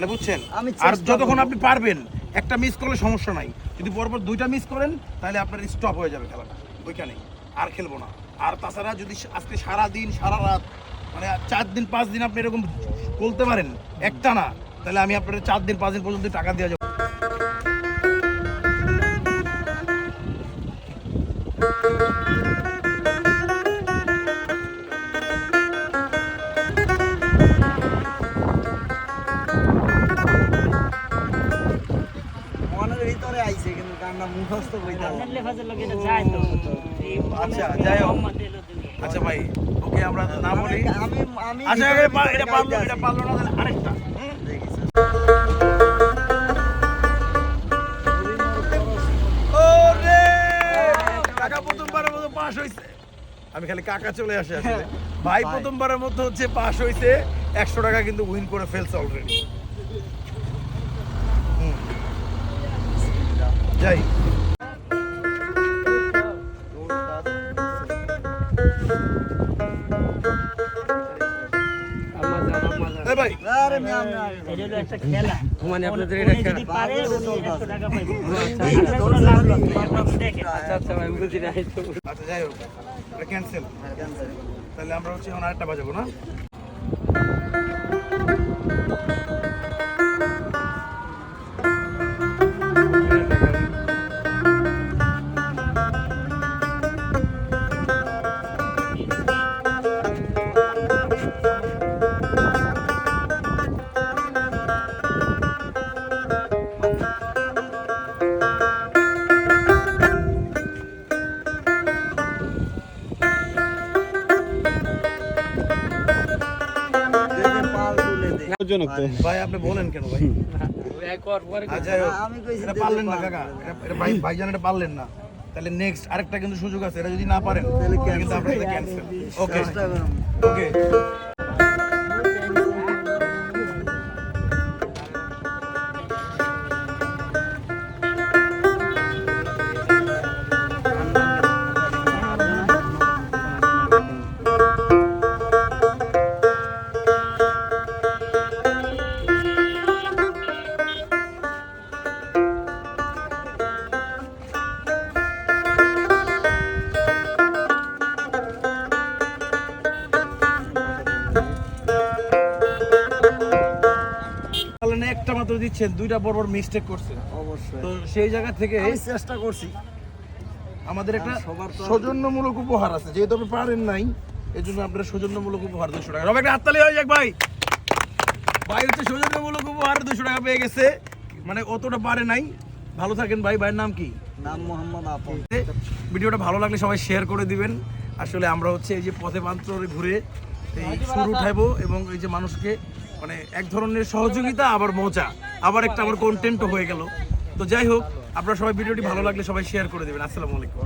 মানে বুঝছেন? আর যতক্ষণ আপনি পারবেন একটা মিস করলে সমস্যা নাই। যদি পরপর দুইটা মিস করেন তাহলে আপনার স্টপ হয়ে যাবে খেলাটা। ওইখানে আর খেলব না। আর তাছাড়া যদি আজকে সারা দিন সারা রাত মানে চার দিন পাঁচ দিন আপনি এরকম বলতে পারেন একটা না তাহলে আমি আপনার চার দিন পাঁচ দিন পর্যন্ত টাকা দেওয়া যাব। আইছে মুখস্থ বইতে আপনার লেফাজের লোক এটা যায় তো। আচ্ছা, যাই হোক। আচ্ছা ভাই ওকে আমরা না বলি। আমি আমি আচ্ছা এটা পা- ভিতরে এটা পারল এটা পারল না তাহলে আরেকটা। হুম? দেখিস। ওরে! কাকা প্রথমবারের মতো পাস হইছে। আমি খালি কাকা চলে আসে আসলে। ভাই ভাই। প্রথমবারের মতো হচ্ছে পাশ হইছে। একশো টাকা কিন্তু উইন করে ফেলছে অলরেডি যাই। মানে আচ্ছা। আচ্ছা আচ্ছা আচ্ছা তাহলে আমরা হচ্ছে এখন আরেকটা বাজাবো না? ভাই আপনি বলেন কেন ভাই? আমি পারলেন না কাকা। এটা- ভাই ভাইজান এটা পারলেন না। তাহলে নেক্সট আরেকটা কিন্তু সুযোগ আছে এটা যদি না পারেন তাহলে তাহলে কিন্তু আপনাদের ক্যান্সেল ওকে ওকে মাত্র দিচ্ছেন দুইটা বড় বড় মিস্টেক করছেন। অবশ্যই। তো সেই জায়গা থেকে চেষ্টা করছি। আমাদের একটা সবার সৌজন্যমূলক উপহার আছে যেহেতু আপনি পারেন নাই এই জন্য আপনার সৌজন্যমূলক উপহার দুশো টাকা। রবে একটা হাততালি হয়ে যাক ভাই। ভাই হচ্ছে সৌজন্যমূলক উপহার দুশো টাকা পেয়ে গেছে। মানে অতটা পারে নাই। ভালো থাকেন ভাই ভাইয়ের নাম কি? নাম মোহাম্মদ আপন। ভিডিওটা ভালো লাগলে সবাই শেয়ার করে দিবেন। আসলে আমরা হচ্ছে এই যে পথে পান্ত্রে ঘুরে এই সুর উঠাইবো এবং এই যে মানুষকে মানে এক ধরনের সহযোগিতা, আবার মজা, আবার একটা আমার কন্টেন্টও হয়ে গেল। তো যাই হোক, আপনারা সবাই ভিডিওটি ভালো লাগলে সবাই শেয়ার করে দেবেন। আসসালামু আলাইকুম।